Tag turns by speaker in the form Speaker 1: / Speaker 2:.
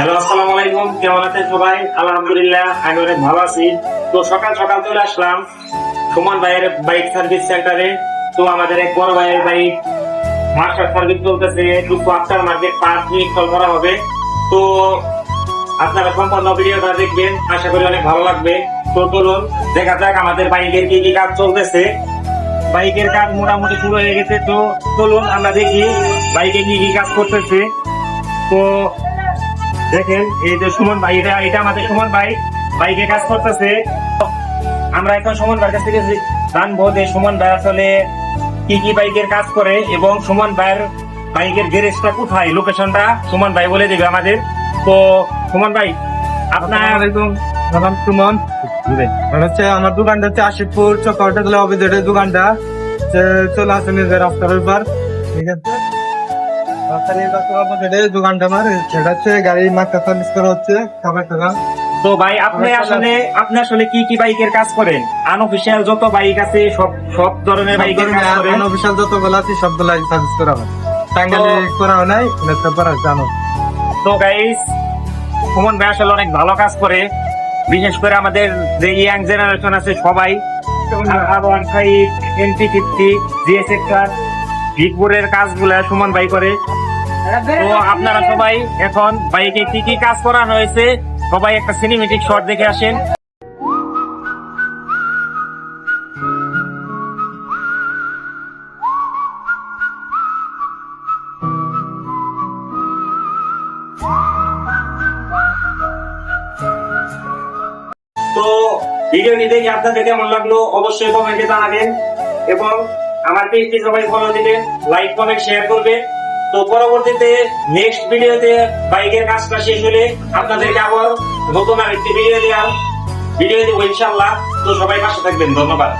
Speaker 1: Hello, আসসালামু আলাইকুম। কেমন আছেন সবাই? আলহামদুলিল্লাহ, আমি অনেক ভালো আছি। তো সকাল সকাল চলে আসলাম সুমন ভাইয়ের বাইক সার্ভিস সেন্টারে। তো আমাদের এক বড় ভাইয়ের বাইক মাস্টার সার্ভিস চলতেছে। দুশো আফটার মার্কেট পাঁচ মিনিট কল করা হবে। তো আপনারা সম্পূর্ণ ভিডিওটা দেখবেন। আশা করি অনেক ভালো লাগবে। তো চলুন, দেখা যাক আমাদের বাইকের কি কি কাজ চলতেছে। বাইকের কাজ মোটামুটি শুরু হয়ে গেছে। তো চলুন, আমরা দেখি বাইকে কি কি কাজ করতেছে। তো দেখেন এই যে সুমন ভাই এটা এটা আমাদের সুমন ভাই। বাইকে কাজ করতেছে। আমরা এখন সুমন ভাইয়ের কাছ থেকে জানব যে সুমন ভাই আসলে কি কি বাইকের কাজ করে এবং সুমন ভাইয়ের বাইকের গ্যারেজটা কোথায় লোকেশনটা সুমন ভাই বলে দেবে আমাদের। তো সুমন ভাই আপনার
Speaker 2: নাম সুমন। হচ্ছে আমার দোকানটা হচ্ছে আশিপুর চকরটা হবে দোকানটা। চলে আসেন রাস্তার উপর। ঠিক আছে? দোকানটা আমার সেটা হচ্ছে গাড়ি মার্কা সার্ভিস করা হচ্ছে খাবার টাকা।
Speaker 1: তো ভাই আপনি আসলে আপনি আসলে কি কি বাইকের কাজ করেন? আনঅফিসিয়াল যত বাইক আছে সব সব ধরনের বাইকের কাজ করেন?
Speaker 2: অফিসিয়াল যতগুলো আছে সবগুলো সার্ভিস করা হয়। টাঙ্গালি করা হয় নাই তারপর জানো।
Speaker 1: তো গাইস সুমন ভাই আসলে অনেক ভালো কাজ করে। বিশেষ করে আমাদের যে ইয়াং জেনারেশন আছে সবাই। আর one five NT fifty GSX ভিকপুরের কাজগুলো সুমন ভাই করে। তো আপনারা সবাই এখন বাইকে কি কি কাজ করানো হয়েছে সবাই একটা সিনেমেটিক শট দেখে আসেন। তো ভিডিওটি দেখে আপনাদের কেমন লাগল অবশ্যই কমেন্টে জানাবেন। এবং আমার পেজটি সবাই ফলো দিবে লাইক কমেন্ট শেয়ার করবে। তো পরবর্তীতে নেক্সট ভিডিওতে বাইকের কাজটা শেষ হলে আপনাদেরকে আবার নতুন আরেকটি ভিডিও দেওয়ার ভিডিও দেবো ইনশাল্লাহ তো সবাই পাশে থাকবেন, ধন্যবাদ।